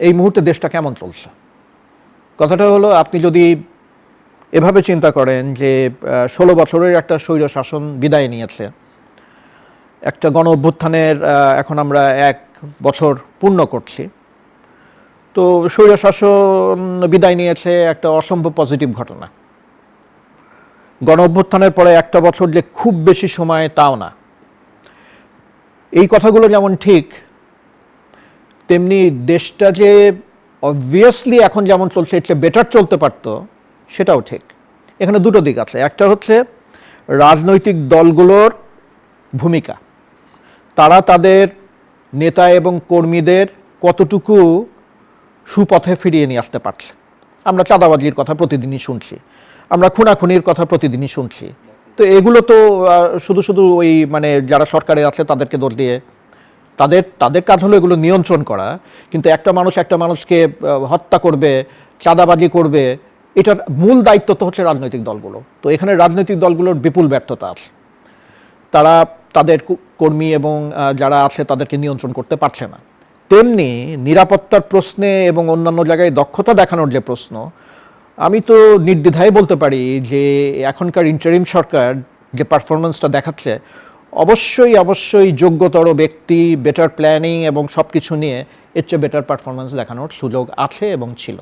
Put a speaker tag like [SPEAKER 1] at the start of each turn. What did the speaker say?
[SPEAKER 1] এই মুহূর্তে দেশটা কেমন চলছে? কথাটা হলো, আপনি যদি এভাবে চিন্তা করেন যে ষোলো বছরের একটা স্বৈর শাসন বিদায় নিয়েছে, একটা গণ অভ্যুত্থানের এখন আমরা এক বছর পূর্ণ করছি, তো স্বৈর শাসন বিদায় নিয়েছে একটা অসম্ভব পজিটিভ ঘটনা। গণ অভ্যুত্থানের পরে একটা বছর যে খুব বেশি সময় তাও না। এই কথাগুলো যেমন ঠিক তেমনি দেশটা যে অবভিয়াসলি এখন যেমন চলছে চেয়ে বেটার চলতে পারতো, সেটাও ঠিক। এখানে দুটো দিক আছে। একটা হচ্ছে রাজনৈতিক দলগুলোর ভূমিকা। তারা তাদের নেতা এবং কর্মীদের কতটুকু সুপথে ফিরিয়ে নিয়ে আসতে পারছে। আমরা চাঁদাবাজির কথা প্রতিদিনই শুনছি। আমরা খুনাখুনির কথা প্রতিদিনই শুনছি। তো এগুলো তো শুধু শুধু ওই মানে যারা সরকারে আছে তাদেরকে দোষ দিয়ে তাদের তাদের কাজ হলো এগুলো নিয়ন্ত্রণ করা। কিন্তু একটা মানুষ একটা মানুষকে হত্যা করবে, চাঁদাবাজি করবে, এটার মূল দায়িত্ব তো হচ্ছে রাজনৈতিক দলগুলো। তো এখানে রাজনৈতিক দলগুলোর বিপুল ব্যর্থতা আছে। তারা তাদের কর্মী এবং যারা আছে তাদেরকে নিয়ন্ত্রণ করতে পারছে না। তেমনি নিরাপত্তার প্রশ্নে এবং অন্যান্য জায়গায় দক্ষতা দেখানোর যে প্রশ্ন, আমি তো নির্দ্বিধায় বলতে পারি যে এখনকার ইন্টারিম সরকার যে পারফরমেন্সটা দেখাচ্ছে অবশ্যই অবশ্যই যোগ্যতর ব্যক্তি বেটার প্ল্যানিং এবং সব কিছু নিয়ে এর চেয়ে বেটার পারফরমেন্স দেখানোর সুযোগ আছে এবং ছিল।